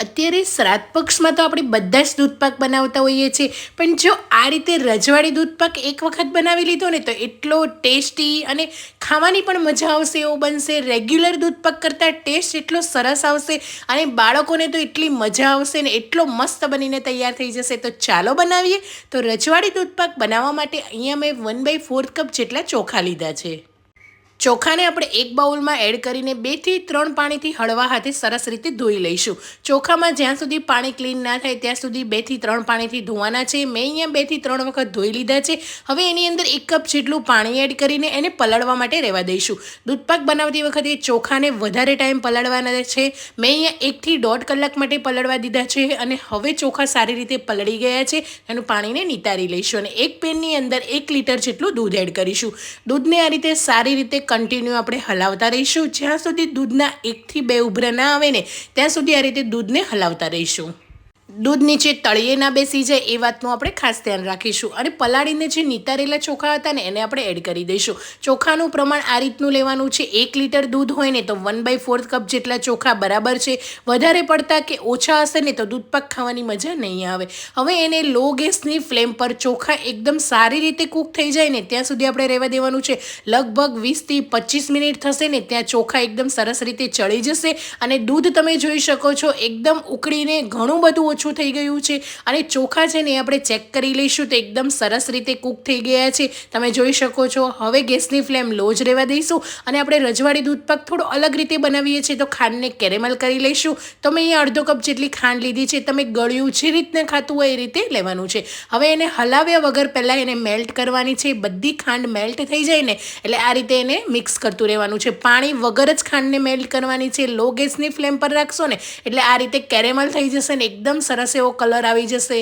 અત્યારે શ્રાદ્ધ પક્ષમાં તો આપણે બધા જ દૂધપાક બનાવતા હોઈએ છીએ, પણ જો આ રીતે રજવાડી દૂધપાક એક વખત બનાવી લીધો ને તો એટલો ટેસ્ટી અને ખાવાની પણ મજા આવશે, એવો બનશે. રેગ્યુલર દૂધપાક કરતાં ટેસ્ટ એટલો સરસ આવશે અને બાળકોને તો એટલી મજા આવશે ને એટલો મસ્ત બનીને તૈયાર થઈ જશે. તો ચાલો બનાવીએ. તો રજવાડી દૂધપાક બનાવવા માટે અહીંયા મેં વન બાય ફોર્થ કપ જેટલા ચોખા લીધા છે. ચોખાને આપણે એક બાઉલમાં એડ કરીને બેથી ત્રણ પાણીથી હળવા હાથે સરસ રીતે ધોઈ લઈશું. ચોખામાં જ્યાં સુધી પાણી ક્લીન ના થાય ત્યાં સુધી બેથી ત્રણ પાણીથી ધોવાના છે. મેં અહીંયા બેથી ત્રણ વખત ધોઈ લીધા છે. હવે એની અંદર એક કપ જેટલું પાણી એડ કરીને એને પલાળવા માટે રહેવા દઈશું. દૂધપાક બનાવતી વખતે ચોખાને વધારે ટાઈમ પલાળવાના છે. મેં અહીંયા એકથી દોઢ કલાક માટે પલાળવા દીધા છે અને હવે ચોખા સારી રીતે પલળી ગયા છે. એનું પાણીને નિતારી લઈશું અને એક પેનની અંદર એક લીટર જેટલું દૂધ એડ કરીશું. દૂધને આ રીતે સારી રીતે કન્ટિન્યુ આપણે હલાવતા રહીશું. જ્યાં સુધી દૂધના એકથી બે ઉભરા ના આવે ને, ત્યાં સુધી આ રીતે દૂધને હલાવતા રહીશું. દૂધ નીચે તળિયે ના બેસી જાય એ વાતનું આપણે ખાસ ધ્યાન રાખીશું. અને પલાળીને જે નિતારેલા ચોખા હતા ને એને આપણે એડ કરી દઈશું. ચોખાનું પ્રમાણ આ રીતનું લેવાનું છે. એક લીટર દૂધ હોય ને તો વન બાય ફોર્થ કપ જેટલા ચોખા બરાબર છે. વધારે પડતા કે ઓછા હશે ને તો દૂધપાક ખાવાની મજા નહીં આવે. હવે એને લો ગેસની ફ્લેમ પર ચોખા એકદમ સારી રીતે કૂક થઈ જાય ને ત્યાં સુધી આપણે રહેવા દેવાનું છે. લગભગ વીસથી પચીસ મિનિટ થશે ને ત્યાં ચોખા એકદમ સરસ રીતે ચડી જશે. અને દૂધ તમે જોઈ શકો છો, એકદમ ઉકળીને ઘણું બધું ઓછું થઈ ગયું છે. અને ચોખા છે ને એ આપણે ચેક કરી લઈશું તો એકદમ સરસ રીતે કૂક થઈ ગયા છે. તમે જોઈ શકો છો, હવે ગેસની ફ્લેમ લો જ રહેવા દઈશું. અને આપણે રજવાડી દૂધ પાક થોડો અલગ રીતે બનાવીએ છીએ તો ખાંડને કેરેમલ કરી લઈશું. તો મેં અહીંયા અડધો કપ જેટલી ખાંડ લીધી છે. તમે ગળ્યું જે રીતને ખાતું હોય એ રીતે લેવાનું છે. હવે એને હલાવ્યા વગર પહેલાં એને મેલ્ટ કરવાની છે. બધી ખાંડ મેલ્ટ થઈ જાય ને એટલે આ રીતે એને મિક્સ કરતું રહેવાનું છે. પાણી વગર જ ખાંડને મેલ્ટ કરવાની છે. લો ગેસની ફ્લેમ પર રાખશો ને એટલે આ રીતે કેરેમલ થઈ જશે ને એકદમ સરસ એવો કલર આવી જશે.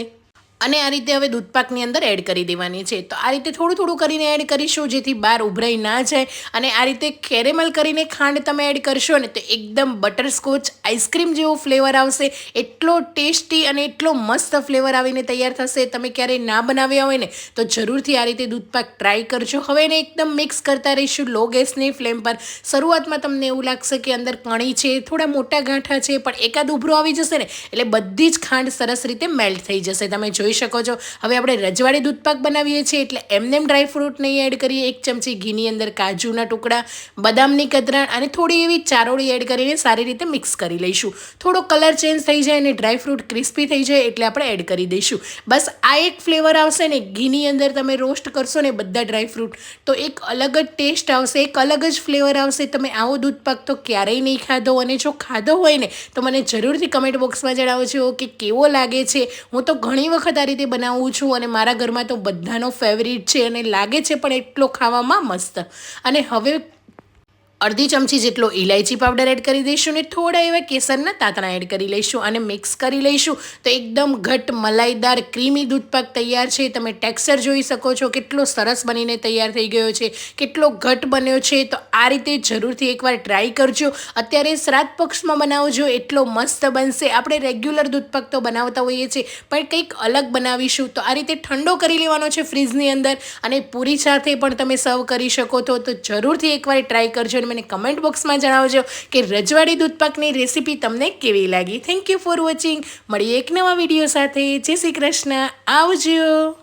અને આ રીતે હવે દૂધપાકની અંદર એડ કરી દેવાની છે. તો આ રીતે થોડું થોડું કરીને એડ કરીશું જેથી બહાર ઉભરાઈ ના જાય. અને આ રીતે કેરેમલ કરીને ખાંડ તમે એડ કરશો ને તો એકદમ બટરસ્કોચ આઈસ્ક્રીમ જેવો ફ્લેવર આવશે. એટલો ટેસ્ટી અને એટલો મસ્ત ફ્લેવર આવીને તૈયાર થશે. તમે ક્યારેય ના બનાવ્યા હોય ને તો જરૂરથી આ રીતે દૂધપાક ટ્રાય કરજો. હવે એને એકદમ મિક્સ કરતા રહીશું લો ગેસની ફ્લેમ પર. શરૂઆતમાં તમને એવું લાગશે કે અંદર કણી છે, થોડા મોટા ગાંઠા છે, પણ એકાદ ઉભરો આવી જશે ને એટલે બધી જ ખાંડ સરસ રીતે મેલ્ટ થઈ જશે. તમે જોઈ શકો છો. હવે આપણે રજવાડી દૂધપાક બનાવીએ છીએ એટલે એમનેમ એમ ડ્રાયફ્રૂટ નહીં એડ કરીએ. એક ચમચી ઘીની અંદર કાજુના ટુકડા, બદામની કતરાણ અને થોડી એવી ચારોળી એડ કરીને સારી રીતે મિક્સ કરી લઈશું. થોડો કલર ચેન્જ થઈ જાય અને ડ્રાયફ્રૂટ ક્રિસ્પી થઈ જાય એટલે આપણે એડ કરી દઈશું. બસ આ એક ફ્લેવર આવશે ને ઘીની અંદર તમે રોસ્ટ કરશો ને બધા ડ્રાયફ્રૂટ તો એક અલગ જ ટેસ્ટ આવશે, એક અલગ જ ફ્લેવર આવશે. તમે આવો દૂધપાક તો ક્યારેય નહીં ખાધો અને જો ખાધો હોય ને, તો મને જરૂરથી કમેન્ટ બોક્સમાં જણાવજો કે કેવો લાગે છે. હું તો ઘણી વખત આ રીતે બનાવું છું અને મારા ઘરમાં તો બધાનો ફેવરિટ છે અને લાગે છે પણ એટલો ખાવામાં મસ્ત. અને હવે અડધી ચમચી જેટલો ઇલાયચી પાવડર એડ કરી દઈશું અને થોડા એવા કેસરના તાતણા એડ કરી લઈશું અને મિક્સ કરી લઈશું. તો એકદમ ઘટ મલાઈદાર ક્રીમી દૂધપાક તૈયાર છે. તમે ટેક્સચર જોઈ શકો છો કેટલો સરસ બનીને તૈયાર થઈ ગયો છે, કેટલો ઘટ બન્યો છે. તો આ રીતે જરૂરથી એકવાર ટ્રાય કરજો. અત્યારે શ્રાદ્ધ પક્ષમાં બનાવજો, એટલો મસ્ત બનશે. આપણે રેગ્યુલર દૂધપાક તો બનાવતા હોઈએ છીએ, પણ કંઈક અલગ બનાવીશું. તો આ રીતે ઠંડો કરી લેવાનો છે ફ્રીજની અંદર અને પૂરી સાથે પણ તમે સર્વ કરી શકો છો. તો જરૂરથી એકવાર ટ્રાય કરજો અને મને કમેન્ટ બોક્સમાં જણાવજો કે રજવાડી દૂધપાકની રેસીપી તમને કેવી લાગી. થેન્ક યુ ફોર વોચિંગ મળીએ એક નવા વીડિયો સાથે. જય શ્રી કૃષ્ણ. આવજો.